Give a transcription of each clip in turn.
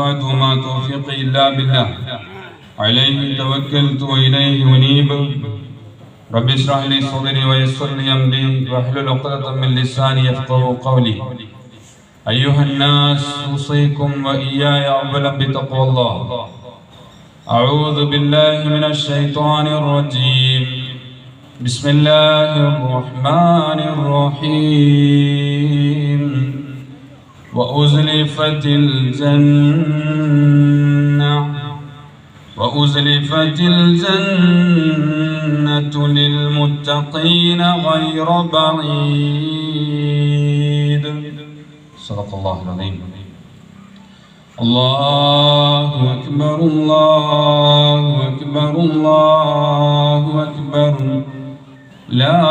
استطعت وما توفيقي إلا بالله. عليه توكلت وإليه أنيب. رب اشرح لي صدري ويسر لي أمري. واحلل عقدة من لساني يفقه قولي. أيها الناس أوصيكم وإياي أولا بتقوى الله. أعوذ بالله من الشيطان الرجيم. بسم الله الرحمن الرحيم. وأزلفت الجنة وأزلفت الجنة للمتقين غير بعيد. صدق الله العظيم. الله أكبر الله أكبر الله أكبر. لا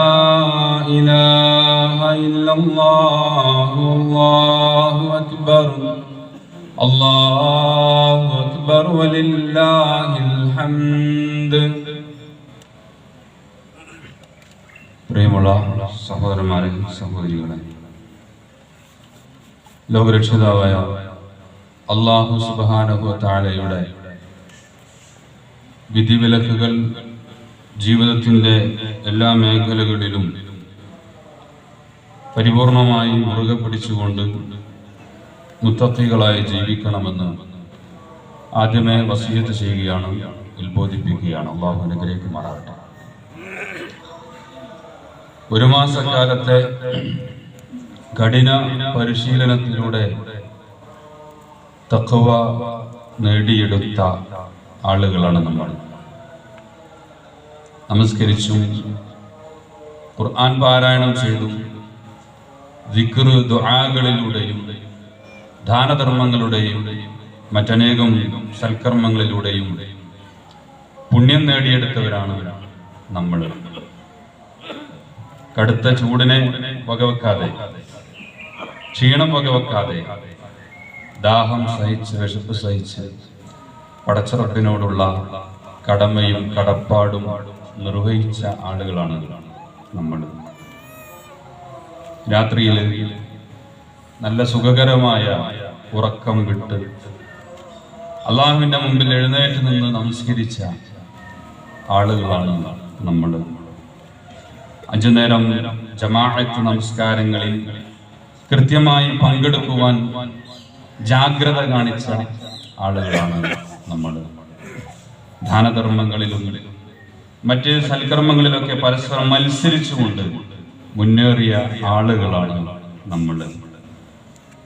إله إلا الله الله أكبر الله أكبر ولله الحمد പ്രിയമുള്ള സഹോദരന്മാരെ സഹോദരികളെ ലോകരക്ഷിതാവായ അള്ളാഹു സുബാനഹു താഴയുടെ വിധിവിലക്കുകൾ ജീവിതത്തിന്റെ എല്ലാ മേഖലകളിലും പരിപൂർണമായി മുറുകെ പിടിച്ചുകൊണ്ട് മുത്തത്തികളായി ജീവിക്കണമെന്ന് ആദ്യമേ വസീയത്ത് ചെയ്യുകയാണ് ഉത്ബോധിപ്പിക്കുകയാണ്. അള്ളാഹു അനുഗ്രഹിക്കുമാറാകട്ടെ. ഒരു മാസക്കാലത്തെ കഠിന പരിശീലനത്തിലൂടെ തക്കവ നേടിയെടുത്ത ആളുകളാണ് നമ്മൾ. നമസ്കരിച്ചു ഖുർആൻ പാരായണം ചെയ്തു ദിക്റ് ദുആകളിലൂടെയും ദാനധർമ്മങ്ങളുടെയും മറ്റനേകം സൽക്കർമ്മങ്ങളിലൂടെയും പുണ്യം നേടിയെടുത്തവരാണ് നമ്മൾ. കടുത്ത ചൂടിനെ വകവെക്കാതെ ക്ഷീണം വകവെക്കാതെ ദാഹം സഹിച്ച് വിശപ്പ് സഹിച്ച് പടച്ചറപ്പിനോടുള്ള കടമയും കടപ്പാടും നിർവഹിച്ച ആളുകളാണ് നമ്മൾ രാത്രിയിൽ നല്ല സുഖകരമായ ഉറക്കം വിട്ട് അള്ളാഹുവിന്റെ മുമ്പിൽ എഴുന്നേറ്റ് നിന്ന് നമസ്കരിച്ച ആളുകളാണ് നമ്മൾ അഞ്ചു നേരം ജമാഅത്ത് നമസ്കാരങ്ങളിൽ കൃത്യമായി പങ്കെടുക്കുവാൻ ജാഗ്രത കാണിച്ച ആളുകളാണ് നമ്മൾ ദാനധർമ്മങ്ങളിലും മറ്റ് സൽക്കർമ്മങ്ങളിലൊക്കെ പരസ്പരം മത്സരിച്ചുകൊണ്ട് മുന്നേറിയ ആളുകളാണ് നമ്മൾ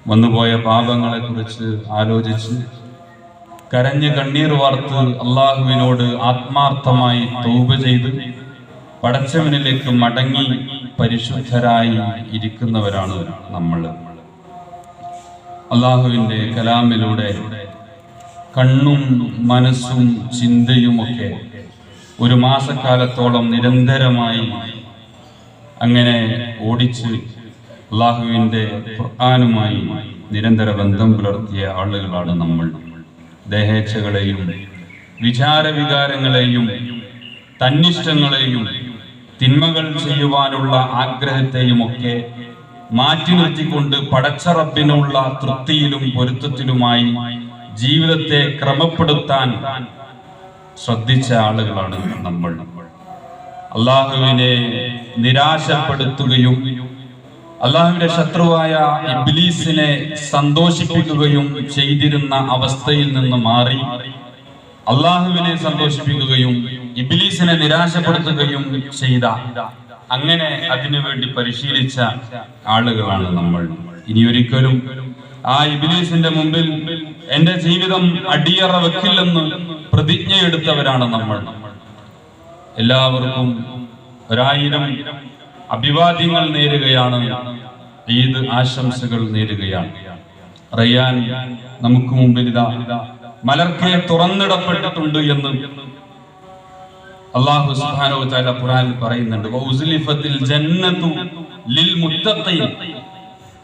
വന്നുപോയ പാപങ്ങളെ കുറിച്ച് ആലോചിച്ച് കരഞ്ഞ് കണ്ണീർ വാർത്ത് അള്ളാഹുവിനോട് ആത്മാർത്ഥമായി തൗബ ചെയ്ത് പടച്ചവനിലേക്ക് മടങ്ങി പരിശുദ്ധരായി ഇരിക്കുന്നവരാണ് നമ്മൾ അള്ളാഹുവിന്റെ കലാമിലൂടെ കണ്ണും മനസ്സും ചിന്തയുമൊക്കെ ഒരു മാസക്കാലത്തോളം നിരന്തരമായി അങ്ങനെ ഓടിച്ച് അള്ളാഹുവിന്റെ ഖുർആാനുമായി നിരന്തര ബന്ധം പുലർത്തിയ ആളുകളാണ് നമ്മൾ. ദേഹേച്ഛകളെയും വിചാരവികാരങ്ങളെയും തന്നിഷ്ടങ്ങളെയും തിന്മകൾ ചെയ്യുവാനുള്ള ആഗ്രഹത്തെയും ഒക്കെ മാറ്റി നിർത്തിക്കൊണ്ട് പടച്ചറപ്പിനുള്ള തൃപ്തിയിലും പൊരുത്തത്തിലുമായി ജീവിതത്തെ ക്രമപ്പെടുത്താൻ ശ്രദ്ധിച്ച ആളുകളാണ് നമ്മൾ. അള്ളാഹുവിനെ നിരാശപ്പെടുത്തുകയും അള്ളാഹുവിന്റെ ശത്രുവായ ഇബ്ലീസിനെ സന്തോഷിപ്പിക്കുകയും ചെയ്തിരുന്ന അവസ്ഥയിൽ നിന്ന് മാറി അള്ളാഹുവിനെ സന്തോഷിപ്പിക്കുകയും ഇബ്ലീസിനെ നിരാശപ്പെടുത്തുകയും ചെയ്ത അങ്ങനെ അതിനുവേണ്ടി പരിശീലിച്ച ആളുകളാണ് നമ്മൾ. ഇനി ഒരിക്കലും ആ ഇബിലീസിന്റെ മുമ്പിൽ എന്റെ ജീവിതം അടിയറ വെക്കില്ലെന്ന് പ്രതിജ്ഞയെടുത്തവരാണ് നമ്മൾ. എല്ലാവർക്കും ഒരായിരം അഭിവാദ്യങ്ങൾ നേരുകയാണ്. ഈദ് ആശംസകൾ നേരുകയാണ്. റയ്യാൻ നമുക്ക് മുമ്പിൽ ഇതാ. മലർക്കെ തുറന്നിടപ്പെട്ടിട്ടുണ്ട് എന്ന് അള്ളാഹു സുബ്ഹാനഹു വ തആല ഖുർആനിൽ പറയുന്നുണ്ട്. വൗസ്ലിഫത്തിൽ ജന്നതു ലിൽ മുത്തഖീൻ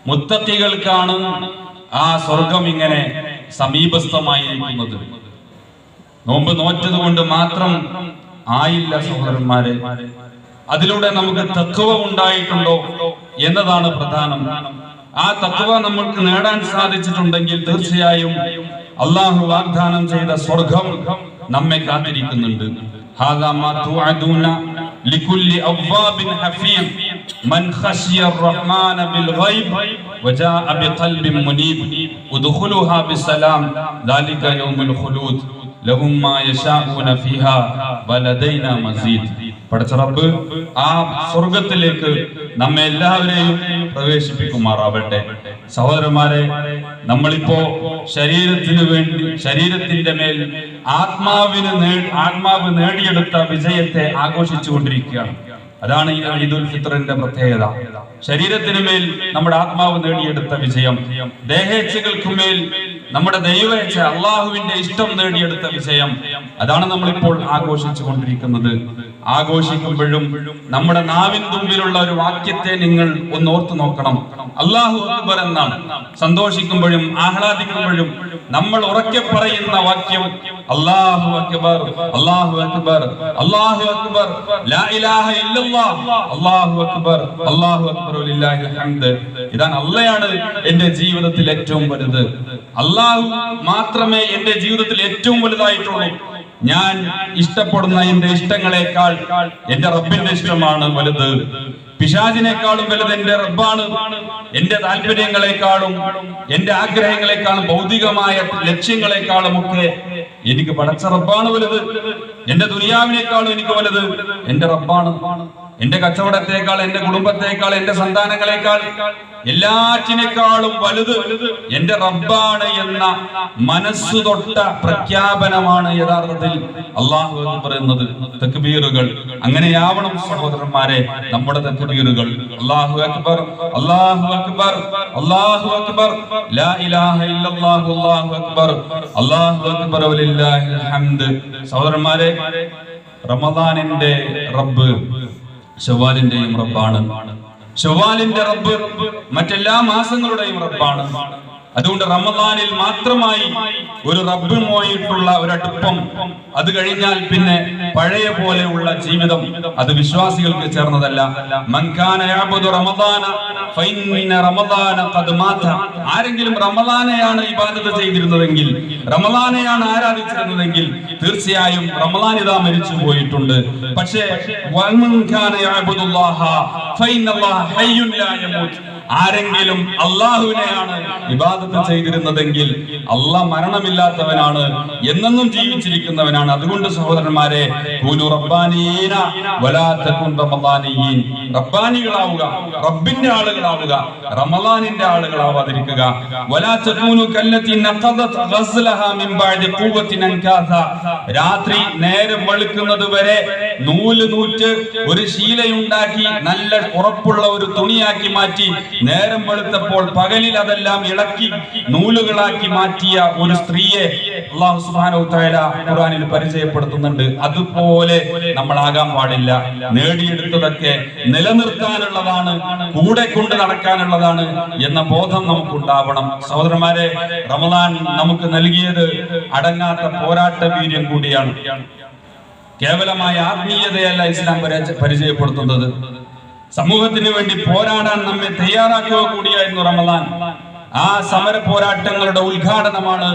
മുത്തഖികൾക്കാണ് ആ സ്വർഗം ഇങ്ങനെ സമീപസ്ഥമായിരിക്കുന്നത്. നോമ്പ് നോറ്റത് കൊണ്ട് മാത്രം ആയില്ല സഹോദരന്മാരെ. അതിലൂടെ നമുക്ക് തത്വ ഉണ്ടായിട്ടുണ്ടോ എന്നതാണ് പ്രധാനം. ആ തത്വ നമ്മൾക്ക് നേടാൻ സാധിച്ചിട്ടുണ്ടെങ്കിൽ തീർച്ചയായും അള്ളാഹു വാഗ്ദാനം ചെയ്ത സ്വർഗം നമ്മെ കാത്തിരിക്കുന്നുണ്ട്. ഹാദാ മാ തുഅദൂന ലികുല്ലി അവ്വാബിൻ ഹഫീം. من خشي الرحمن بالغيب وجاء بقلب منيب ادخلوها بسلام ذلك يوم الخلود ലഹും മാ യശാഊന ഫീഹാ വലദൈനാ മസീദ് പടച്ച റബ്ബ് ആ സ്വർഗത്തിലേക്ക് നമ്മെ എല്ലാവരെയും പ്രവേശിപ്പിക്കുമാറാവട്ടെ സഹോദരന്മാരെ നമ്മളിപ്പോ ശരീരത്തിന് വേണ്ടി ശരീരത്തിന്റെ മേൽ ആത്മാവിന് നേ- ആത്മാവ് നേടിയെടുത്ത വിജയത്തെ ആഘോഷിച്ചുകൊണ്ടിരിക്കുകയാണ് അതാണ് ഈ ഈദുൽ ഫിത്തറിന്റെ പ്രത്യേകത. ശരീരത്തിന് മേൽ നമ്മുടെ ആത്മാവ് നേടിയെടുത്ത വിജയം. ദേഹേച്ഛകൾക്ക് മേൽ നമ്മുടെ ദൈവേച്ഛ അള്ളാഹുവിന്റെ ഇഷ്ടം നേടിയെടുത്ത വിജയം. അതാണ് നമ്മളിപ്പോൾ ആഘോഷിച്ചു കൊണ്ടിരിക്കുന്നത്. ആഘോഷിക്കുമ്പോഴും നമ്മുടെ നാവിൻ തുമ്പിലുള്ള ഒരു വാക്യത്തെ നിങ്ങൾ ഒന്ന് ഓർത്തു നോക്കണം. അള്ളാഹു അക്ബർ എന്നാണ്. സന്തോഷിക്കുമ്പോഴും ആഹ്ലാദിക്കുമ്പോഴും നമ്മൾ ഉറക്കെ പറയുന്ന വാക്യം അള്ളാഹു അക്ബർ അള്ളാഹു അക്ബർ അള്ളാഹു അക്ബർ ലാ ഇലാഹ ഇല്ലല്ലാഹ് അള്ളാഹു അക്ബർ അള്ളാഹു അക്ബർ ഹംദ്. ഇതാണ് അള്ളയാണ് എന്റെ ജീവിതത്തിൽ ഏറ്റവും വലുത്. അള്ളാഹു മാത്രമേ എന്റെ ജീവിതത്തിൽ ഏറ്റവും വലുതായിട്ടുള്ളൂ. ഞാൻ ഇഷ്ടപ്പെടുന്ന എന്റെ ഇഷ്ടങ്ങളെക്കാൾ എന്റെ റബ്ബിന്റെ ഇഷ്ടമാണ് വലുത്. പിശാചിനേക്കാളും വലുത് എന്റെ റബ്ബാണ്. എന്റെ താല്പര്യങ്ങളെക്കാളും എന്റെ ആഗ്രഹങ്ങളെക്കാളും ഭൗതികമായ ലക്ഷ്യങ്ങളെക്കാളും ഒക്കെ എനിക്ക് പടച്ച റബ്ബാണ് വലുത്. എന്റെ ദുനിയാവിനേക്കാളും എനിക്ക് വലുത് എന്റെ റബ്ബാണ്. എന്റെ കച്ചവടത്തേക്കാൾ എന്റെ കുടുംബത്തേക്കാൾ എന്റെ സന്താനങ്ങളെക്കാൾ എല്ലാറ്റിനേക്കാളും വലുത് എന്റെ റബ്ബാണ് എന്ന മനസ്സു തൊട്ട പ്രഖ്യാപനമാണ് യഥാർത്ഥത്തിൽ അള്ളാഹു എന്ന് പറയുന്നത്. തക്ബീറുകൾ. അങ്ങനെയാവണം സഹോദരന്മാരെ നമ്മുടെ തക്ബീറുകൾ. അള്ളാഹു അക്ബർ അള്ളാഹു അക്ബർ അള്ളാഹു അക്ബർ. ലാ ഇലാഹ ഇല്ലല്ലാഹു അല്ലാഹു അക്ബർ. അല്ലാഹു അക്ബർ വലില്ലാഹിൽ ഹംദ്. സഹോദരന്മാരെ റമദാനിന്റെ റബ്ബ് ഷവ്വാലിന്റെയും റബ്ബാണ് ഷവാലിന്റെ റബ്ബ് മറ്റെല്ലാ മാസങ്ങളുടെയും റബ്ബാണ് അതുകൊണ്ട് റമദാനിൽ മാത്രമായി ഒരു റബ്ബുമായിട്ടുള്ള ഒരു അടുപ്പം. അത് കഴിഞ്ഞാൽ പിന്നെ പഴയ പോലെയുള്ള ജീവിതം. അത് വിശ്വാസികൾക്ക് ചേർന്നതല്ല. ആരെങ്കിലും റമദാനെയാണ് ഇബാദത്ത് ചെയ്തിരുന്നതെങ്കിൽ റമദാനെയാണ് ആരാധിച്ചിരുന്നതെങ്കിൽ തീർച്ചയായും റമദാൻ ഇതാ മരിച്ചു പോയിട്ടുണ്ട്. പക്ഷേ ആരെങ്കിലും അള്ളാഹുവിനെയാണ് വിവാദത്ത് ചെയ്തിരുന്നതെങ്കിൽ അള്ളാഹ് മരണമില്ലാത്തവനാണ് എന്നെന്നും ജീവിച്ചിരിക്കുന്നവനാണ്. അതുകൊണ്ട് സഹോദരന്മാരെ റബ്ബാനികളാവുക റബ്ബിന്റെ ആളുകളാവുക റമലാനിന്റെ ആളുകളാവാതിരിക്കുക. രാത്രി നേരം വെളുക്കുന്നത് വരെ നൂൽ നൂറ്റ് ഒരു ശീലയുണ്ടാക്കി നല്ല ഉറപ്പുള്ള ഒരു തുണിയാക്കി മാറ്റി നേരം വെളുത്തപ്പോൾ പകലിൽ അതെല്ലാം ഇളക്കി നൂലുകളാക്കി മാറ്റിയ ഒരു സ്ത്രീയെ അള്ളാഹു തആല ഖുർആനിൽ പരിചയപ്പെടുത്തുന്നുണ്ട്. അതുപോലെ നമ്മളാകാൻ പാടില്ല. നേടിയെടുത്തതൊക്കെ നിലനിർത്താനുള്ളതാണ് കൂടെ കൊണ്ട് നടക്കാനുള്ളതാണ് എന്ന ബോധം നമുക്കുണ്ടാവണം. സഹോദരന്മാരെ റമദാൻ നമുക്ക് നൽകിയത് അടങ്ങാത്ത പോരാട്ട വീര്യം കൂടിയാണ്. കേവലമായ ആത്മീയതയല്ല ഇസ്ലാം പരിചയപ്പെടുത്തുന്നത്. സമൂഹത്തിന് വേണ്ടി പോരാടാൻ നമ്മെ തയ്യാറാക്കുക കൂടിയായിരുന്നു റമദാൻ. ആ സമര പോരാട്ടങ്ങളുടെ ഉദ്ഘാടനമാണ്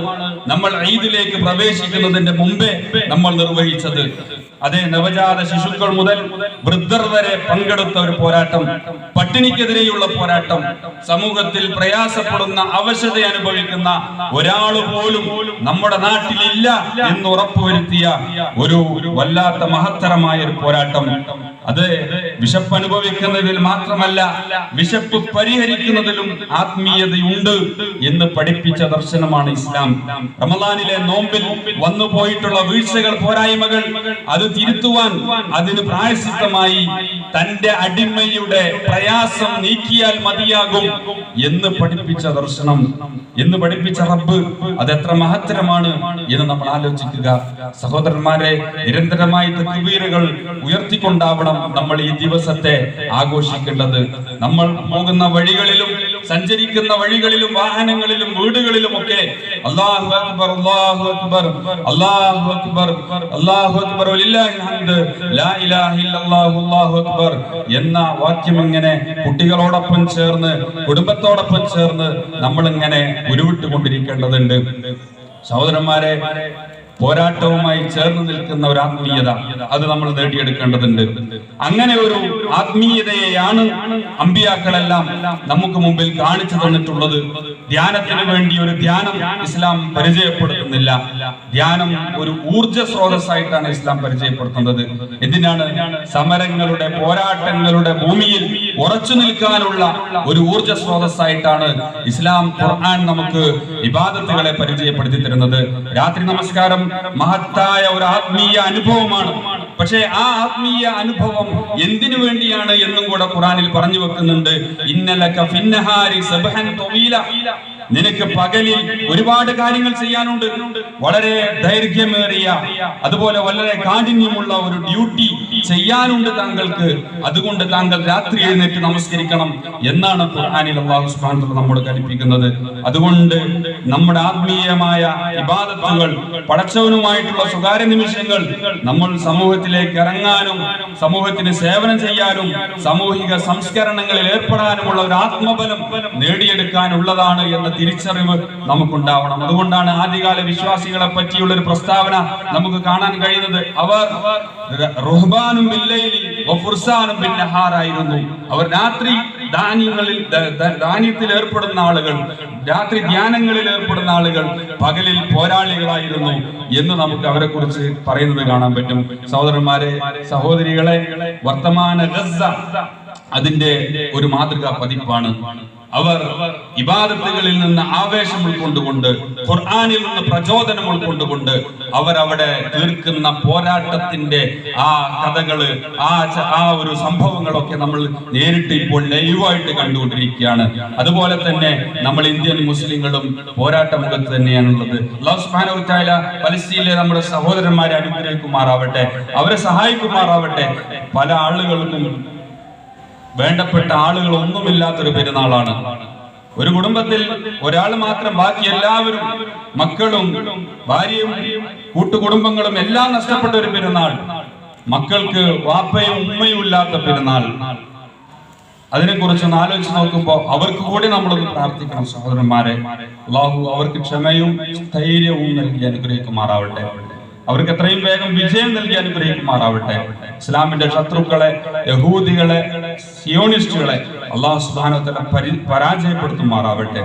നമ്മൾ ഈദിലേക്ക് പ്രവേശിക്കുന്നതിന്റെ മുമ്പേ നമ്മൾ നിർവഹിച്ചത്. അതെ നവജാത ശിശുക്കൾ മുതൽ വൃദ്ധർ വരെ പങ്കെടുത്ത ഒരു പോരാട്ടം പട്ടിണിക്കെതിരെയുള്ള പോരാട്ടം സമൂഹത്തിൽ പ്രയാസപ്പെടുന്ന അവശത അനുഭവിക്കുന്ന ഒരാൾ പോലും നമ്മുടെ നാട്ടിലില്ല എന്ന് ഉറപ്പുവരുത്തിയ ഒരു വല്ലാത്ത മഹത്തരമായ ഒരു പോരാട്ടം. അത് വിശപ്പ് അനുഭവിക്കുന്നതിൽ മാത്രമല്ല വിശപ്പ് പരിഹരിക്കുന്നതിലും ആത്മീയതയുണ്ട്. എന്ന് പഠിപ്പിച്ച ദർശനമാണ് ഇസ്ലാം. റമദാനിലെ നോമ്പിൽ വന്നു പോയിട്ടുള്ള വീഴ്ചകൾ പോരായ്മകൾ അത് തിരുത്തുവാൻ അതിന് പ്രായശിത്തമായി തന്റെ അടിമയുടെ പ്രയാസം നീക്കിയാൽ മതിയാകും എന്ന് പഠിപ്പിച്ച ദർശനം എന്ന് പഠിപ്പിച്ച റബ്ബ് അത് എത്ര മഹത്തരമാണ് എന്ന് നമ്മൾ ആലോചിക്കുക. സഹോദരന്മാരെ നിരന്തരമായി തക്ബീറുകൾ ഉയർത്തിക്കൊണ്ടാവണം നമ്മൾ ഈ ദിവസത്തെ ആഘോഷിക്കേണ്ടത്. നമ്മൾ പോകുന്ന വഴികളിലും സഞ്ചരിക്കുന്ന വഴികളിലും വാഹനങ്ങളിലും വീടുകളിലും ഒക്കെ അക്ബർ അക്ബർ അക്ബർ ലാ ഇലാഹ ഇല്ലല്ലാഹു അല്ലാഹു അക്ബർ എന്ന വാക്യം ഇങ്ങനെ കുട്ടികളോടൊപ്പം ചേർന്ന് കുടുംബത്തോടൊപ്പം ചേർന്ന് നമ്മൾ ഇങ്ങനെ ഉരുവിട്ടുകൊണ്ടിരിക്കേണ്ടതുണ്ട്. സഹോദരന്മാരെ പോരാട്ടവുമായി ചേർന്ന് നിൽക്കുന്ന ഒരു ആത്മീയത അത് നമ്മൾ നേടിയെടുക്കേണ്ടതുണ്ട്. അങ്ങനെ ഒരു ആത്മീയതയെയാണ് അമ്പിയാക്കളെല്ലാം നമുക്ക് മുമ്പിൽ കാണിച്ചു തന്നിട്ടുള്ളത്. ധ്യാനത്തിന് വേണ്ടി ഒരു ധ്യാനം ഇസ്ലാം പരിചയപ്പെടുത്തുന്നില്ല. ധ്യാനം ഒരു ഊർജ സ്രോതസ്സായിട്ടാണ് ഇസ്ലാം പരിചയപ്പെടുത്തുന്നത്. എന്തിനാണ്? സമരങ്ങളുടെ പോരാട്ടങ്ങളുടെ ഭൂമിയിൽ ഉറച്ചു നിൽക്കാനുള്ള ഒരു ഊർജ സ്രോതസ്സായിട്ടാണ് ഇസ്ലാം ഖുർആൻ നമുക്ക് വിവാദത്തുകളെ പരിചയപ്പെടുത്തി തരുന്നത്. രാത്രി നമസ്കാരം മഹത്തായ ഒരു ആത്മീയ അനുഭവമാണ്. പക്ഷേ ആ ആത്മീയ അനുഭവം എന്തിനു വേണ്ടിയാണ് എന്നും കൂടെ ഖുറാനിൽ പറഞ്ഞു വെക്കുന്നുണ്ട്. ഇന്നലക ഫിന്നഹാരി നിനക്ക് പകലിൽ ഒരുപാട് കാര്യങ്ങൾ ചെയ്യാനുണ്ട്. വളരെ ദൈർഘ്യമേറിയ അതുപോലെ വളരെ കാഠിന്യമുള്ള ഒരു ഡ്യൂട്ടി ചെയ്യാനുണ്ട് താങ്കൾക്ക്. അതുകൊണ്ട് താങ്കൾ രാത്രി എഴുന്നേറ്റ് നമസ്കരിക്കണം എന്നാണ് ഖുർആനിൽ അള്ളാഹു തആല നമ്മോട് കൽപ്പിക്കുന്നത്. അതുകൊണ്ട് നമ്മുടെ ആത്മീയമായ ഇബാദത്തുകൾ പടച്ചവനുമായിട്ടുള്ള സ്വകാര്യ നിമിഷങ്ങൾ നമ്മൾ സമൂഹത്തിലേക്ക് ഇറങ്ങാനും സമൂഹത്തിന് സേവനം ചെയ്യാനും സാമൂഹിക സംസ്കരണങ്ങളിൽ ഏർപ്പെടാനുമുള്ള ഒരു ആത്മബലം നേടിയെടുക്കാനുള്ളതാണ് എന്ന തിരിച്ചറിവ് നമുക്കുണ്ടാവണം. അതുകൊണ്ടാണ് ആദ്യകാല വിശ്വാസികളെ പറ്റിയുള്ള ഒരു പ്രസ്താവന നമുക്ക് കാണാൻ കഴിയുന്നത്. അവർ റുഹ്ബാനും വഫുർസാനും ബിന്നഹാറായിരുന്നു അവർ രാത്രി ധാന്യങ്ങളിൽ ധാന്യത്തിൽ ഏർപ്പെടുന്ന ആളുകൾ രാത്രി ധ്യാനങ്ങളിൽ ഏർപ്പെടുന്ന ആളുകൾ പകലിൽ പോരാളികളായിരുന്നു എന്ന് നമുക്ക് അവരെ കുറിച്ച് പറയുന്നത് കാണാൻ പറ്റും. സഹോദരന്മാരെ സഹോദരികളെ വർത്തമാന ഗസ്സ അതിന്റെ ഒരു മാതൃകാ പതിപ്പാണ്. അവർ ഇബാദത്തുകളിൽ നിന്ന് ആവേശം ഉൾക്കൊണ്ടുകൊണ്ട് ഖുർആാനിൽ നിന്ന് പ്രചോദനം ഉൾക്കൊണ്ടുകൊണ്ട് അവരവിടെ തീർക്കുന്ന പോരാട്ടത്തിന്റെ ആ കഥകൾ ആ ആ ഒരു സംഭവങ്ങളൊക്കെ നമ്മൾ നേരിട്ട് ഇപ്പോൾ ലൈവായിട്ട് കണ്ടുകൊണ്ടിരിക്കുകയാണ്. അതുപോലെ തന്നെ നമ്മൾ ഇന്ത്യൻ മുസ്ലിങ്ങളും പോരാട്ട മുഖത്ത് തന്നെയാണുള്ളത്. തആല പലസ്തീനിലെ നമ്മുടെ സഹോദരന്മാരെ അനുഗ്രഹിക്കുമാറാവട്ടെ അവരെ സഹായിക്കുമാറാവട്ടെ. പല ആളുകൾക്കും വേണ്ടപ്പെട്ട ആളുകൾ ഒന്നുമില്ലാത്തൊരു പെരുന്നാളാണ്. ഒരു കുടുംബത്തിൽ ഒരാൾ മാത്രം ബാക്കി എല്ലാവരും മക്കളും ഭാര്യയും കൂട്ടുകുടുംബങ്ങളും എല്ലാം നഷ്ടപ്പെട്ട ഒരു പെരുന്നാൾ. മക്കൾക്ക് വാപ്പയും ഉമ്മയും ഇല്ലാത്ത പെരുന്നാൾ. അതിനെക്കുറിച്ച് ഒന്ന് ആലോചിച്ച് നോക്കുമ്പോൾ അവർക്ക് കൂടി നമ്മളൊന്ന് പ്രാർത്ഥിക്കണം സഹോദരന്മാരെ. അള്ളാഹു അവർക്ക് ക്ഷമയും ധൈര്യവും നൽകി അനുഗ്രഹിക്കുമാറാവട്ടെ. അവർക്ക് എത്രയും വേഗം വിജയം നൽകി അനുഗ്രഹിക്കുമാറാവട്ടെ ഇസ്ലാമിന്റെ ശത്രുക്കളെ യഹൂദികളെ സിയോണിസ്റ്റുകളെ അള്ളാഹു സുബാനോത്തല പരി പരാജയപ്പെടുത്തുമാറാവട്ടെ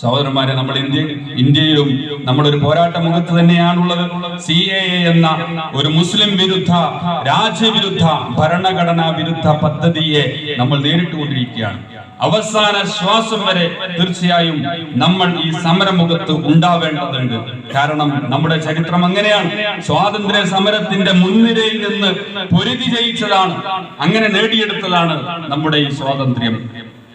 സഹോദരന്മാരെ നമ്മൾ ഇന്ത്യ ഇന്ത്യയിലും നമ്മളൊരു പോരാട്ട മുഖത്ത് തന്നെയാണുള്ളത്. സി എ എന്ന ഒരു മുസ്ലിം വിരുദ്ധ രാജ്യവിരുദ്ധ ഭരണഘടനാ വിരുദ്ധ പദ്ധതിയെ നമ്മൾ നേരിട്ടുകൊണ്ടിരിക്കുകയാണ്. അവസാന ശ്വാസം വരെ തീർച്ചയായും നമ്മൾ ഈ സമരമുഖത്ത് ഉണ്ടാവേണ്ടതുണ്ട്. കാരണം നമ്മുടെ ചരിത്രം അങ്ങനെയാണ്. സ്വാതന്ത്ര്യ സമരത്തിന്റെ മുൻനിരയിൽ നിന്ന് പൊരുതി ജയിച്ചതാണ്. അങ്ങനെ നേടിയെടുത്തതാണ് നമ്മുടെ ഈ സ്വാതന്ത്ര്യം.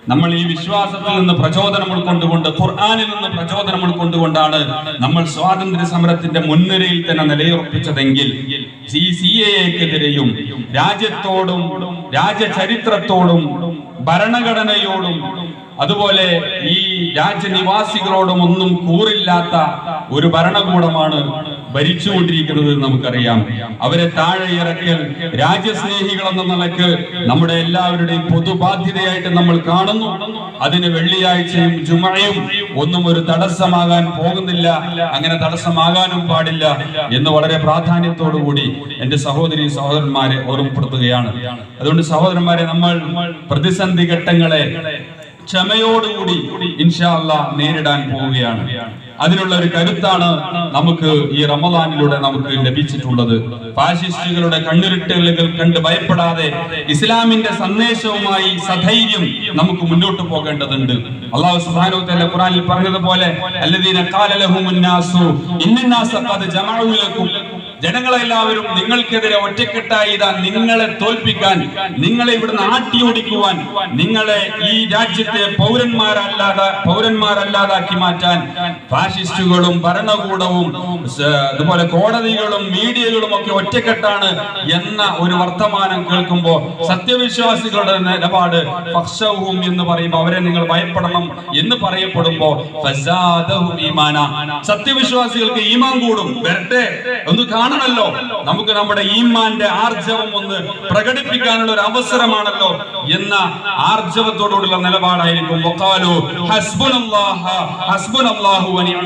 നമ്മൾ ഈ വിശ്വാസത്തിൽ നിന്ന് പ്രചോദനം ഉൾക്കൊണ്ടുകൊണ്ട് ഖുർആാനിൽ നിന്ന് പ്രചോദനം ഉൾക്കൊണ്ടുകൊണ്ടാണ് നമ്മൾ സ്വാതന്ത്ര്യ സമരത്തിന്റെ മുൻനിരയിൽ തന്നെ നിലയുറപ്പിച്ചതെങ്കിൽ സി സി എക്കെതിരെയും രാജ്യത്തോടും രാജ്യചരിത്രത്തോടും ഭരണഘടനയോടും അതുപോലെ ഈ രാജ്യനിവാസികളോടും ഒന്നും കൂറില്ലാത്ത ഒരു ഭരണകൂടമാണ് ഭരിച്ചുകൊണ്ടിരിക്കുന്നത് നമുക്കറിയാം. അവരെ താഴെ ഇറക്കൽ രാജ്യസ്നേഹികൾ എന്ന നിലയ്ക്ക് നമ്മുടെ എല്ലാവരുടെയും പൊതുബാധ്യതയായിട്ട് നമ്മൾ കാണുന്നു. അതിന് വെള്ളിയാഴ്ചയും ജുമഴയും ഒന്നും ഒരു തടസ്സമാകാൻ പോകുന്നില്ല. അങ്ങനെ തടസ്സമാകാനും പാടില്ല എന്ന് വളരെ പ്രാധാന്യത്തോടു കൂടി എന്റെ സഹോദരി സഹോദരന്മാരെ ഓർമ്മപ്പെടുത്തുകയാണ്. അതുകൊണ്ട് സഹോദരന്മാരെ നമ്മൾ പ്രതിസന്ധി ഘട്ടങ്ങളെ ക്ഷമയോടുകൂടി ഇൻഷാല്ല നേരിടാൻ പോവുകയാണ്. അതിനുള്ള ഒരു കരുത്താണ് നമുക്ക് ഈ റമദാനിലൂടെ നമുക്ക് ലഭിച്ചിട്ടുള്ളത്. ഫാഷിസ്റ്റുകളുടെ കണ്ണുരുട്ടലുകൾ കണ്ട് ഭയപ്പെടാതെ ഇസ്ലാമിന്റെ സന്ദേശവുമായി സധൈര്യം നമുക്ക് മുന്നോട്ട് പോകേണ്ടതുണ്ട്. അള്ളാഹു തആല ഖുർആനിൽ പറഞ്ഞതുപോലെ അല്ലദീന ഖാല ലഹുമുന്നാസു ഇന്നന്നാസ ഖദ് ജമഉ ലക്കും ജനങ്ങളെല്ലാവരും നിങ്ങൾക്കെതിരെ ഒറ്റക്കെട്ടായി ഇതാ നിങ്ങളെ തോൽപ്പിക്കാൻ നിങ്ങളെ ഇവിടുന്ന് ആട്ടിയോടിക്കുവാൻ നിങ്ങളെ ഈ രാജ്യത്തെ പൗരന്മാരല്ലാതെ പൗരന്മാരല്ലാതാക്കി മാറ്റാൻ ഫാഷിസ്റ്റുകളും ഭരണകൂടവും അതുപോലെ കോടതികളും മീഡിയകളും ഒക്കെ ഒറ്റക്കെട്ടാണ് എന്ന ഒരു വർത്തമാനം കേൾക്കുമ്പോൾ സത്യവിശ്വാസികളുടെ നിലപാട് പക്ഷവും എന്ന് പറയുമ്പോൾ അവരെ നിങ്ങൾ ഭയപ്പെടണം എന്ന് പറയപ്പെടുമ്പോ സത്യവിശ്വാസികൾക്ക് ഈമാൻ കൂടും. വരട്ടെ ഒന്ന് കാണണമല്ലോ. നമുക്ക് നമ്മുടെ ഈമാന്റെ ആർജവം ഒന്ന് പ്രകടിപ്പിക്കാനുള്ള ഒരു അവസരമാണല്ലോ എന്ന ആർജവത്തോടുള്ള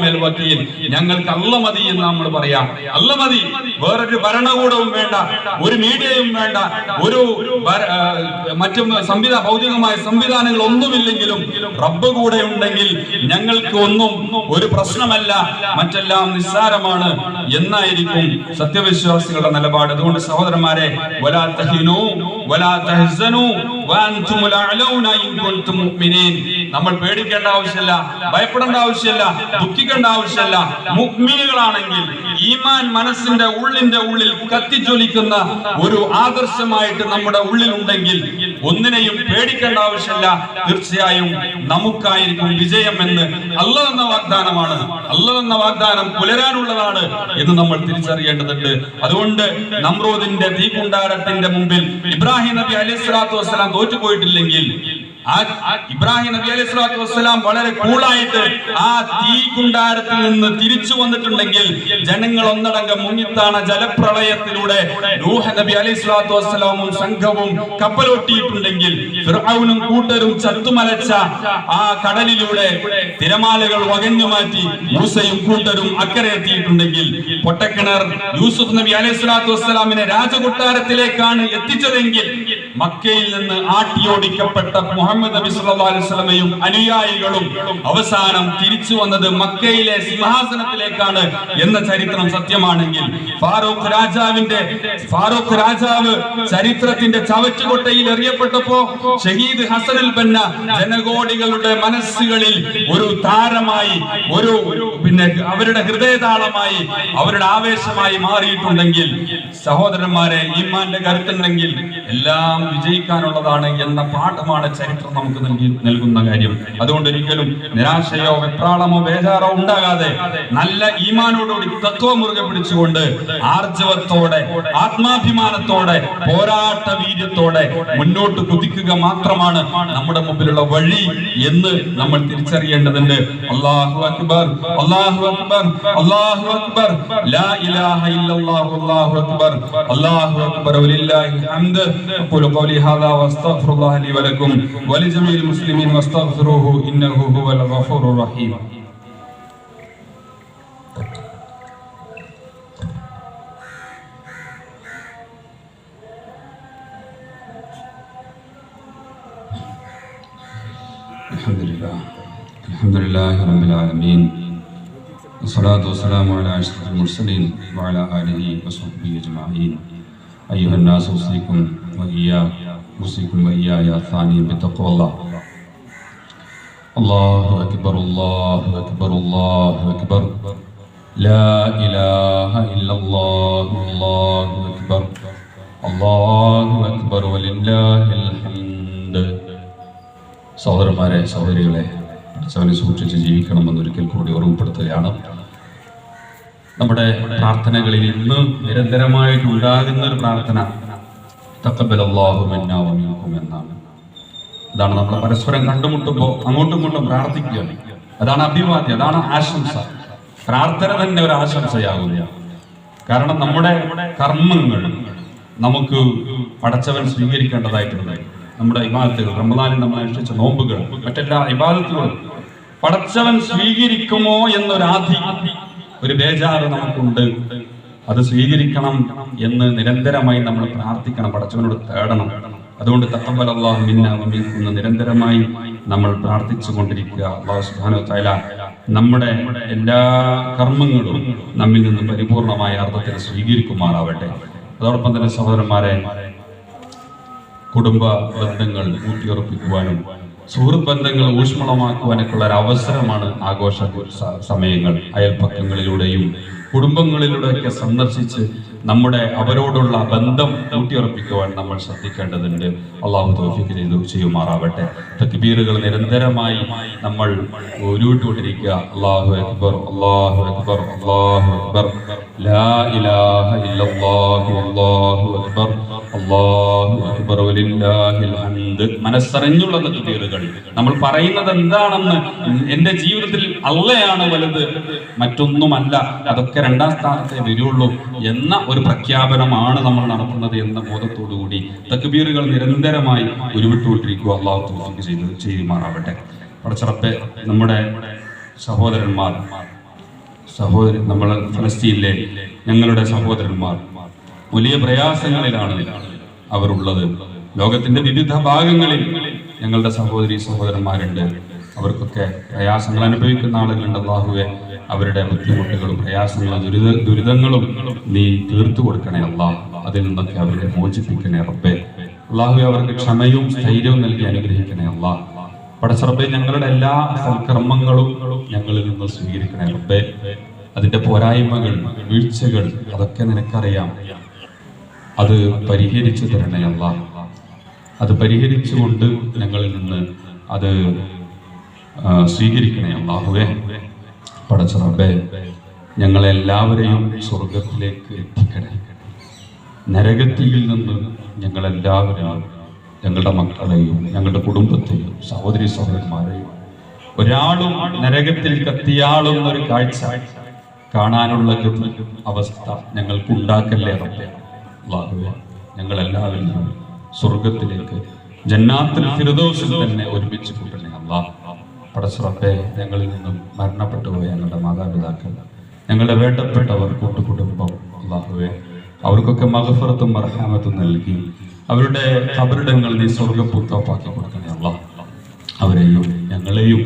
നിലപാടായിരിക്കും. ഞങ്ങൾക്ക് അല്ല മതി എന്ന് നമ്മൾ പറയാം. അല്ല മതി. വേറൊരു ഭരണകൂടവും വേണ്ട ഒരു മീഡിയയും വേണ്ട ഒരു മറ്റു സംവിധാന ഭൗതികമായ സംവിധാനങ്ങൾ ഒന്നുമില്ലെങ്കിലും റബ്ബ് കൂടെ ഉണ്ടെങ്കിൽ ഞങ്ങൾക്ക് ഒന്നും ഒരു പ്രശ്നമല്ല മറ്റെല്ലാം നിസ്സാരമാണ് എന്നായിരിക്കും സത്യവിശ്വാസികളുടെ നിലപാട്. അതുകൊണ്ട് സഹോദരന്മാരെ വലാ തഹിനു വലാ തഹ്സനു നമ്മൾ പേടിക്കേണ്ട ആവശ്യമില്ല ഭയപ്പെടേണ്ട ആവശ്യമില്ല ദുഃഖിക്കേണ്ട ആവശ്യമില്ല. മുഅ്മിനുകളാണെങ്കിൽ ഈമാൻ മനസ്സിന്റെ ഉള്ളിന്റെ ഉള്ളിൽ കത്തിജ്വലിക്കുന്ന ഒരു ആദർശമായിട്ട് നമ്മുടെ ഉള്ളിൽ ഉണ്ടെങ്കിൽ ഒന്നിനെയും പേടിക്കേണ്ട ആവശ്യമില്ല. തീർച്ചയായും നമുക്കായിരിക്കും വിജയം എന്ന് അല്ല വാഗ്ദാനമാണ്. അല്ല എന്ന വാഗ്ദാനം പുലരാനുള്ളതാണ് എന്ന് നമ്മൾ തിരിച്ചറിയേണ്ടതുണ്ട്. അതുകൊണ്ട് നമ്രോദിന്റെ തീകുണ്ടാരത്തിന്റെ മുമ്പിൽ ഇബ്രാഹിം നബി അലൈഹി സ്വലാത്തു വസ്സലാം തോറ്റുപോയിട്ടില്ലെങ്കിൽ ഇബ്രാഹിം നബി അലൈഹി സ്വലാത്തു വസ്സലാം വളരെ കൂളായിട്ട് ആ തീ കുണ്ടാരത്തിൽ നിന്ന് തിരിച്ചു വന്നിട്ടുണ്ടെങ്കിൽ ജനങ്ങൾ ഒന്നടങ്കം മുങ്ങിത്താണ ജലപ്രളയത്തിലൂടെ നൂഹ നബി അലൈഹി സ്വലാത്തു വസ്സലാമും സംഘവും കപ്പലൊട്ടിയിട്ടുണ്ടെങ്കിൽ ഫിർഔനും കൂട്ടരും ചത്തുമലച്ച ആ കടലിലൂടെ തിരമാലകൾ വകഞ്ഞു മാറ്റി മൂസയും കൂട്ടരും അക്കരെ എത്തിയിട്ടുണ്ടെങ്കിൽ പൊട്ടക്കിണർ യൂസുഫ് നബി അലൈഹി സ്വലാത്തു വസ്സലാമിനെ രാജകൊട്ടാരത്തിലേക്കാണ് എത്തിച്ചതെങ്കിൽ മക്കയിൽ നിന്ന് ആട്ടിയോടിക്കപ്പെട്ട മുഹമ്മദ് നബി സല്ലല്ലാഹു അലൈഹി വസല്ലമയും അനുയായികളും അവസാനം തിരിച്ചു വന്നത് മക്കയിലെ സിംഹാസനത്തിലേക്കാണ് എന്ന ചരിത്രം സത്യമാണെങ്കിൽ ഫാറൂഖ് രാജാവിന്റെ ഫാറൂഖ് രാജാവ് ചരിത്രത്തിന്റെ ചവറ്റുകൊട്ടയിൽ എറിയപ്പെട്ടപ്പോ ഷഹീദ് ഹസനുൽ ബന്ന ജനകോടികളുടെ മനസ്സുകളിൽ ഒരു താരമായി ഒരു പിന്നെ അവരുടെ ഹൃദയതാളമായി അവരുടെ ആവേശമായി മാറിയിട്ടുണ്ടെങ്കിൽ സഹോദരന്മാരെ ഈമാന്റെ കരുത്തുണ്ടെങ്കിൽ എല്ലാം വിജയിക്കാനുള്ളതാണ് എന്ന പാഠമാണ് ചരിത്രം. നമുക്ക് നൽകി നൽകുന്ന കാര്യം. അതുകൊണ്ട് ഒരിക്കലും നിരാശയോ വെപ്രാളമോ ബേജാറോ ഉണ്ടാകാതെ നല്ല ഈമാനോടുകൂടി തത്വ മുറുകെ പിടിച്ചുകൊണ്ട് ആർജവത്തോടെ ആത്മാഭിമാനത്തോടെ പോരാട്ട വീര്യത്തോടെ മുന്നോട്ട് കുതിക്കുക മാത്രമാണ് നമ്മുടെ മുമ്പിലുള്ള വഴി എന്ന് നമ്മൾ തിരിച്ചറിയേണ്ടതുണ്ട്. അള്ളാഹു അക്ബർ അള്ളാഹു അക്ബർ അള്ളാഹു അക്ബർ. ലാ ഇലാഹ ഇല്ലല്ലാഹു അല്ലാഹു അക്ബർ. അല്ലാഹു അക്ബർ വലില്ലാഹിൽ ഹംദ് അഖൂലു ഖൗലി ഹാദാ വസ്തഗ്ഫിറുല്ലാഹി ലി വലക്കും ولجميع المسلمين واستغفروه إنه هو الغفور الرحيم. الحمد لله الحمد لله رب العالمين. والصلاة والسلام على أشرف المرسلين وعلى آله وصحبه أجمعين. أيها الناس أوصيكم وإياكم. أوصيكم وإياي ثانيا بتقوى الله الله أكبر الله أكبر الله أكبر لا إله إلا الله الله أكبر الله أكبر ولله الحمد സഹോദരന്മാരെ സഹോദരികളെ പഠിച്ചവനെ സൂക്ഷിച്ച് ജീവിക്കണമെന്ന് ഒരിക്കൽ കൂടി ഓർമ്മപ്പെടുത്തുകയാണ് നമ്മുടെ പ്രാർത്ഥനകളിൽ ഇന്ന് നിരന്തരമായിട്ട് ഉണ്ടാകുന്ന ഒരു പ്രാർത്ഥന മിന്നാവും എന്നാണ്. അതാണ് നമ്മൾ പരസ്പരം കണ്ടുമുട്ടുമ്പോൾ അങ്ങോട്ടും ഇങ്ങോട്ടും പ്രാർത്ഥിക്കുകയാണ്. അതാണ് അഭിവാദ്യം അതാണ് ആശംസ. പ്രാർത്ഥന തന്നെ ഒരു ആശംസയാകുക കാരണം നമ്മുടെ കർമ്മങ്ങൾ നമുക്ക് പടച്ചവൻ സ്വീകരിക്കേണ്ടതായിട്ടുണ്ട്. നമ്മുടെ ഇബാദത്തുകൾ റമദാനിൽ നമ്മൾ അനുഷ്ഠിച്ച നോമ്പുകൾ മറ്റെല്ലാ ഇബാദത്തുകളും പടച്ചവൻ സ്വീകരിക്കുമോ എന്നൊരു ആധി ഒരു ബേജാറ് നമുക്കുണ്ട്. അത് സ്വീകരിക്കണം എന്ന് നിരന്തരമായി നമ്മൾ പ്രാർത്ഥിക്കണം പടച്ചവനോട് തേടണം. അതുകൊണ്ട് എന്ന് നിരന്തരമായി നമ്മൾ പ്രാർത്ഥിച്ചു കൊണ്ടിരിക്കുക. അള്ളാഹു സുബ്ഹാനഹു നമ്മുടെ എല്ലാ കർമ്മങ്ങളും നമ്മിൽ നിന്ന് പരിപൂർണമായ അർത്ഥത്തിൽ സ്വീകരിക്കുമാറാവട്ടെ. അതോടൊപ്പം തന്നെ സഹോദരന്മാരെ കുടുംബ ബന്ധങ്ങൾ ഊട്ടിയുറപ്പിക്കുവാനും സുഹൃത്ത് ബന്ധങ്ങൾ ഊഷ്മളമാക്കുവാനൊക്കെയുള്ള ഒരു അവസരമാണ് ആഘോഷ സമയങ്ങൾ. അയൽപ്പക്കങ്ങളിലൂടെയും കുടുംബങ്ങളിലൂടെയൊക്കെ സന്ദർശിച്ച് നമ്മുടെ അവരോടുള്ള ബന്ധം ഊട്ടിയുറപ്പിക്കുവാൻ നമ്മൾ ശ്രദ്ധിക്കേണ്ടതുണ്ട്. അള്ളാഹു തോഫിക്ക് ചെയ്തു ചെയ്യുമാറാവട്ടെ. തക്ബീറുകൾ നിരന്തരമായി നമ്മൾ ഉരുവിട്ടുകൊണ്ടിരിക്കുക. അള്ളാഹു അക്ബർ അള്ളാഹു അക്ബർ അള്ളാഹു അക്ബർ. ലാ ഇലാഹ ഇല്ലല്ലാഹു അള്ളാഹു അക്ബർ. മനസ്സറിഞ്ഞുള്ള തക്ബീറുകൾ നമ്മൾ പറയുന്നത് എന്താണെന്ന് എന്റെ ജീവിതത്തിൽ അള്ളയാണ് വലുത് മറ്റൊന്നുമല്ല അതൊക്കെ രണ്ടാം സ്ഥാനത്തെ വരുള്ളൂ എന്ന ഒരു പ്രഖ്യാപനമാണ് നമ്മൾ നടത്തുന്നത് എന്ന ബോധത്തോടുകൂടി തക്ബീറുകൾ നിരന്തരമായി ഉരുവിട്ടുകൊണ്ടിരിക്കുക. അള്ളാഹു ചെയ്ത് ചെയ്യുമാറാവട്ടെ. പടച്ചിറപ്പെ നമ്മുടെ സഹോദരന്മാർ സഹോദരൻ നമ്മൾ ഫലസ്തീനിലെ ഞങ്ങളുടെ സഹോദരന്മാർ വലിയ പ്രയാസങ്ങളിലാണ് അവരുള്ളത് ലോകത്തിന്റെ വിവിധ ഭാഗങ്ങളിൽ ഞങ്ങളുടെ സഹോദരി സഹോദരന്മാരുണ്ട്. അവർക്കൊക്കെ പ്രയാസങ്ങൾ അനുഭവിക്കുന്ന ആളുകളുണ്ട് അള്ളാഹുവെ. അവരുടെ ബുദ്ധിമുട്ടുകളും പ്രയാസങ്ങളും ദുരിത ദുരിതങ്ങളും നീ തീർത്തു കൊടുക്കണേ അള്ളാഹ് അതിൽ നിന്നൊക്കെ അവരെ മോചിപ്പിക്കണേ റബ്ബെ. അള്ളാഹുവെ അവർക്ക് ക്ഷമയും സ്ഥൈര്യവും നൽകി അനുഗ്രഹിക്കണേ അള്ളാഹ് പടച്ചറബെ ഞങ്ങളുടെ എല്ലാ സൽക്കർമ്മങ്ങളും ഞങ്ങളിൽ നിന്ന് സ്വീകരിക്കണേ റബ്ബെ. അതിന്റെ പോരായ്മകൾ വീഴ്ചകൾ അതൊക്കെ നിനക്കറിയാം. അത് പരിഹരിച്ചു തരണയല്ല അത് പരിഹരിച്ചുകൊണ്ട് ഞങ്ങളിൽ നിന്ന് അത് സ്വീകരിക്കണേ അള്ളാഹുവേ റബ്ബേ. ഞങ്ങളെല്ലാവരെയും സ്വർഗത്തിലേക്ക് എത്തിക്കണേ. നരകത്തിൽ നിന്ന് ഞങ്ങളെല്ലാവരും ഞങ്ങളുടെ മക്കളെയും ഞങ്ങളുടെ കുടുംബത്തെയും സഹോദരി സഹോദരന്മാരെയും ഒരാളും നരകത്തിൽ കത്തിയാളും ഒരു കാഴ്ച കാണാനുള്ള അവസ്ഥ ഞങ്ങൾക്ക് ഉണ്ടാക്കല്ലേ റബ്ബേ. അള്ളാഹുവേ ഞങ്ങളെല്ലാവരും സ്വർഗത്തിലേക്ക് ജന്നാത്തിൽ ഫിറദോസിൽ തന്നെ ഒരുമിച്ച് കൂട്ടണേ അള്ളാഹ് പടശ്രപ്പെ ഞങ്ങളിൽ നിന്നും മരണപ്പെട്ടു പോയ ഞങ്ങളുടെ മാതാപിതാക്കൾ ഞങ്ങളുടെ വേണ്ടപ്പെട്ടവർ കൂട്ടുകുടുംബം അള്ളാഹുവേ അവർക്കൊക്കെ മകഫറത്തും മർഹാമത്തും നൽകി അവരുടെ കബറിടങ്ങൾ നീ സ്വർഗപൂർത്തപ്പാക്കി കൊടുക്കണേ അള്ളാഹ് അവരെയും ഞങ്ങളെയും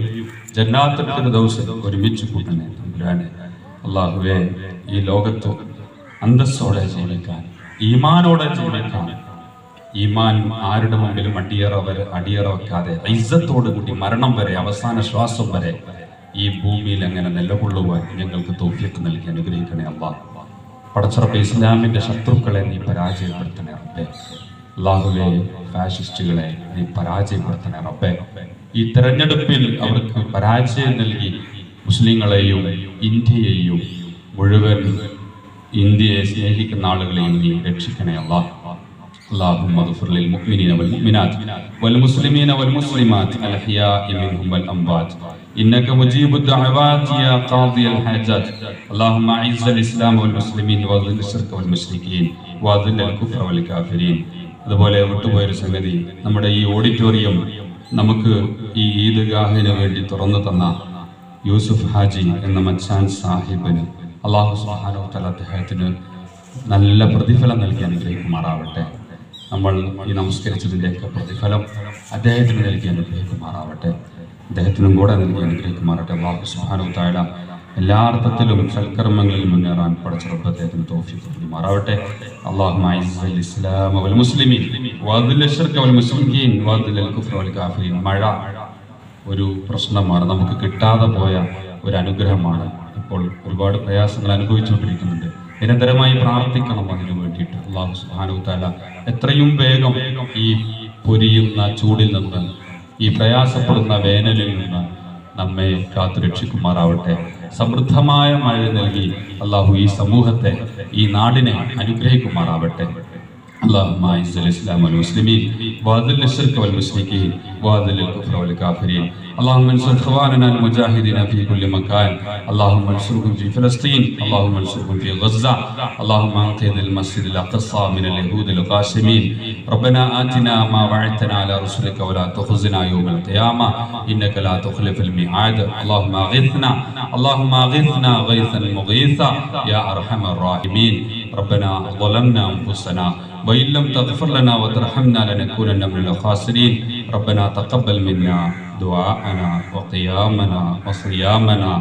ജന്നാത്തിൽ ദിവസം ഒരുമിച്ച് കൂട്ടണേ അള്ളാഹുവേ ഈ ലോകത്ത് അന്തസ്സോടെ ജീവിക്കാൻ ഈമാനോടെ ജീവിക്കാൻ. ഈമാൻ ആരുടെ മുമ്പിലും അടിയറ വരെ അടിയറ ഐസത്തോടു കൂടി മരണം വരെ അവസാന ശ്വാസം വരെ ഈ ഭൂമിയിൽ അങ്ങനെ നിലകൊള്ളുവാൻ ഞങ്ങൾക്ക് തോഫിയത്ത് നൽകി അനുഗ്രഹിക്കണേ അള്ളാഹ് പടച്ചറപ്പ് ഇസ്ലാമിന്റെ ശത്രുക്കളെ നീ പരാജയപ്പെടുത്തണേ റബ്ബേ. അള്ളാഹുവെ ഫാഷിസ്റ്റുകളെ നീ പരാജയപ്പെടുത്തണേ റബ്ബേ. ഈ തെരഞ്ഞെടുപ്പിൽ അവർക്ക് പരാജയം നൽകി മുസ്ലിങ്ങളെയും ഇന്ത്യയെയും മുഴുവൻ ഇന്ത്യയെ സ്നേഹിക്കുന്ന ആളുകളെയും നീ രക്ഷിക്കണേ അള്ളാഹ് اللهم اغفر للمؤمنين والمؤمنات والمسلمين والمسلمات الأحياء منهم والأموات إنك مجيب الدعوات يا قاضي الحاجات اللهم أعز الإسلام والمسلمين وأذل الشرك والمشركين وأذل الكفر والكافرين അതുപോലെ വിട്ടുപോയൊരു സംഗതി നമ്മുടെ ഈ ഓഡിറ്റോറിയം നമുക്ക് ഈ ഈദ്ഗാഹിന് വേണ്ടി തുറന്നു തന്ന യൂസുഫ് ഹാജി എന്ന മച്ചാൻ സാഹിബിന് അള്ളാഹു സുബ്ഹാനഹു തല തആല അദ്ദേഹത്തിന് നല്ല പ്രതിഫലം നൽകി അനുഗ്രഹിക്കുമാറാവട്ടെ. നമ്മൾ ഈ നമസ്കരിച്ചതിന്റെയൊക്കെ പ്രതിഫലം അദ്ദേഹത്തിന് നൽകി അനുഗ്രഹിക്കുമാറാവട്ടെ. അദ്ദേഹത്തിനും കൂടെ നൽകി അനുഗ്രഹിക്കുമാറാവട്ടെ. അള്ളാഹു തആല എല്ലാ അർത്ഥത്തിലും സൽക്കർമ്മങ്ങളിൽ മുന്നേറാൻ പടച്ചിറപ്പ് അദ്ദേഹത്തിന് തോഫിക്ക് നൽകുമാറാവട്ടെ. അള്ളാഹു അഇസ്സൽ ഇസ്ലാം വൽ മുസ്ലിമീൻ വഅദിൽ അശ്ർക വൽ മുസ്ലിമീൻ വഅദിൽ അൽ വൽ കാഫിരീൻ. മഴ ഒരു പ്രശ്നമാണ് നമുക്ക് കിട്ടാതെ പോയ ഒരു അനുഗ്രഹമാണ് ഇപ്പോൾ ഒരുപാട് പ്രയാസങ്ങൾ അനുഭവിച്ചുകൊണ്ടിരിക്കുന്നുണ്ട്. നിരന്തരമായി പ്രാർത്ഥിക്കണം അതിനു വേണ്ടിയിട്ട്. അള്ളാഹു സുബ്ഹാനഹു താല എത്രയും വേഗം ഈ പൊരിയുന്ന ചൂടിൽ നിന്ന് ഈ പ്രയാസപ്പെടുന്ന വേനലിൽ നിന്ന് നമ്മെ കാത്തു രക്ഷിക്കുമാറാവട്ടെ. സമൃദ്ധമായ മഴ നൽകി അള്ളാഹു ഈ സമൂഹത്തെ ഈ നാടിനെ അനുഗ്രഹിക്കുമാറാവട്ടെ. اللهم اعز الاسلام والمسلمين واذل الشرك والمشركين واذل الكفر والكافرين. اللهم انصر اخواننا المجاهدين في كل مكان. اللهم انصرهم في فلسطين اللهم انصرهم في غزة. اللهم انقذ المسجد الأقصى من اليهود القاسمين. ربنا آتنا ما وعدتنا على رسلك ولا تخزنا يوم القيامة. إنك لا تخلف الميعاد. اللهم أغثنا اللهم أغثنا غيثا مغيثا يا أرحم الراحمين. ربنا ظلمنا أنفسنا وإن لم تغفر لنا وترحمنا لنكونن من الخاسرين. ربنا تقبل منا دعاءنا وقيامنا وصيامنا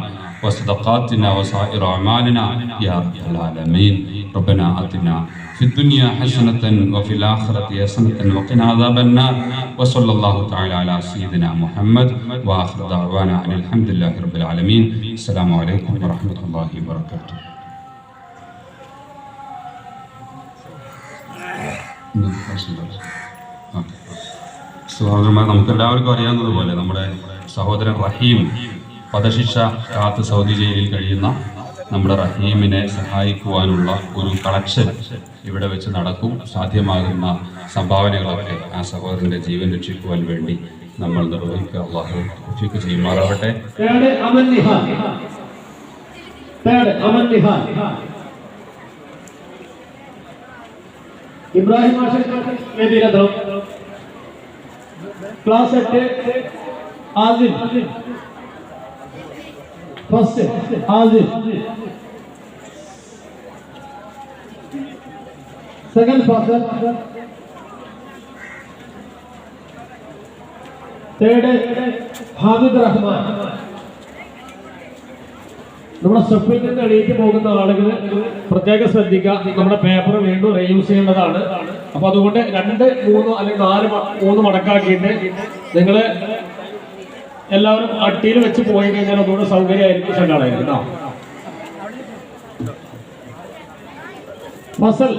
وصدقاتنا وسائر أعمالنا يا رب العالمين. ربنا آتنا في الدنيا حسنة وفي الآخرة حسنة وقنا عذاب النار. وصلى الله تعالى على سيدنا محمد وآخر دعوانا أن الحمد لله رب العالمين. السلام عليكم ورحمة الله وبركاته. സഹോദരന്മാർ നമുക്ക് എല്ലാവർക്കും അറിയാവുന്നതുപോലെ നമ്മുടെ സഹോദരൻ റഹീം വധശിക്ഷ കാത്ത് സൗദി ജയിലിൽ കഴിയുന്ന നമ്മുടെ റഹീമിനെ സഹായിക്കുവാനുള്ള ഒരു കളക്ഷൻ ഇവിടെ വെച്ച് നടക്കും. സാധ്യമാകുന്ന സംഭാവനകളൊക്കെ ആ സഹോദരന്റെ ജീവൻ രക്ഷിക്കുവാൻ വേണ്ടി നമ്മൾ നിർവഹിക്കുക. ചെയ്യുമാറാവട്ടെ. इब्राहिम आशिक मैं भी रहा हूँ। Class eight Azim. First Azim. Second father third Hamid Rahman. നമ്മുടെ സ്റ്റെപ്പിൽ നിന്ന് എണീറ്റ് പോകുന്ന ആളുകൾ പ്രത്യേകം ശ്രദ്ധിക്കുക. നമ്മുടെ പേപ്പർ വീണ്ടും റീയൂസ് ചെയ്യേണ്ടതാണ്. അപ്പൊ അതുകൊണ്ട് രണ്ട് മൂന്ന് അല്ലെങ്കിൽ നാല് മൂന്ന് മടക്കാക്കിയിട്ട് നിങ്ങൾ എല്ലാവരും അട്ടിയിൽ വെച്ച് പോയി കഴിഞ്ഞാൽ അതുകൊണ്ട് സൗകര്യമായിരിക്കും ചെല്ലാടായിരിക്കും കേട്ടോ ഫസൽ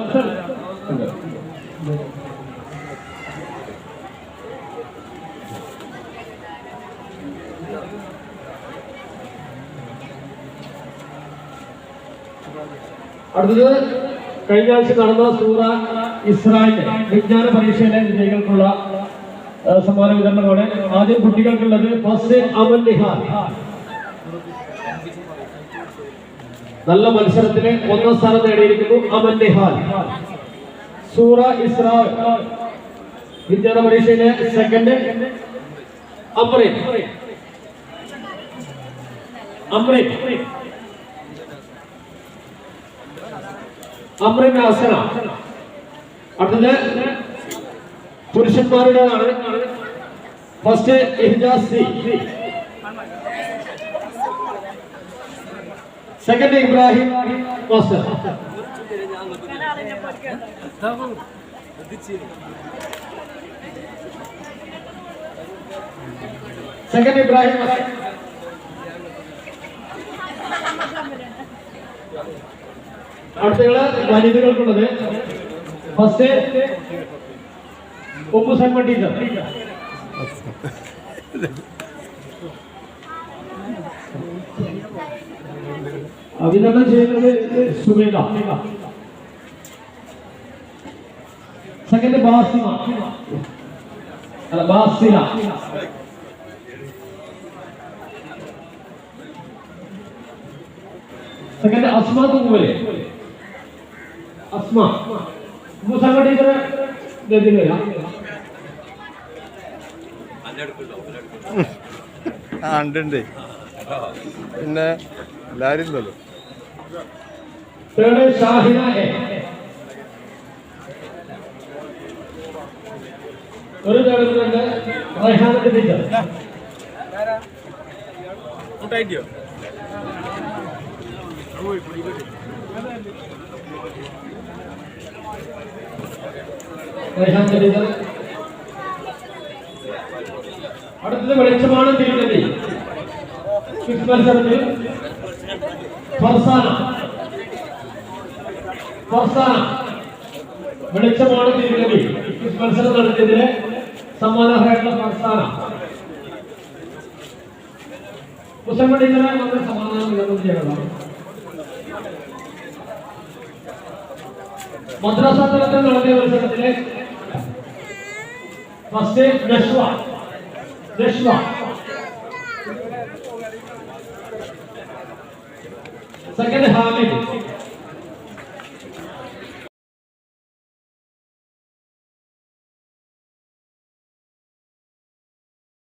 അടുത്തത് കഴിഞ്ഞ ആഴ്ച നടന്ന സൂറ ഇസ്രായേൽ വിജ്ഞാന പരീക്ഷയിലെ വിജയികൾക്കുള്ള സമ്മാന വിതരണമാണ് ആദ്യം കുട്ടികൾക്കുള്ളത് നിഹാൽ. നല്ല മത്സരത്തിന് ഒന്നാം സ്ഥാനം നേടിയിരിക്കുന്നു അമൽ നിഹാൽ. സൂറ ഇസ്രാ വിജ്ഞാന പരീക്ഷയിലെ സെക്കൻഡ് അമ്രിൻ. അമ്രിൻ. അമ്രിൻ ആസന അടുത്തത് പുരുഷന്മാരുടേതാണ്. First Ihjas second Ibrahim master. Second Ibrahim master. അടുത്തകൾ വനിതകൾക്കുള്ളത്. ഫസ്റ്റ് ഉപ്പു സൽമ ടീച്ചർ അഭിനന്ദനം ചെയ്യുന്നത് സുമേധ സെക്കൻഡ് ബാസിമ. അല്ല ബാസിന സെക്കൻഡ് അസ്മ തുമ്മുലെ അസ്മ. മുസംഗ വരാം. ആ ഉണ്ട് പിന്നെ എല്ലാവരും ഇല്ലല്ലോ. Third Shahina A. ഒരു ടീച്ചർ അടുത്തത് വെളിച്ചമാണ് തിരുനെല്ലി മത്സരത്തിൽ ഫർസാന. ഫർസാന. വെളിച്ചമാണ് തിരുനെല്ലി മത്സരം നടത്തിയതിലെ സമ്മാനാർഹമായിട്ടുള്ള ഫർസാന. ടീച്ചറെ നമ്മൾ സമാധാനം വിതരണം ചെയ്യണം. മദ്രാസ തലത്തിൽ നടത്തിയ മത്സരത്തിലെ ഫസ്റ്റ് നഷ്വ നഷ്വ സെക്കൻഡ് ഹാമിദ്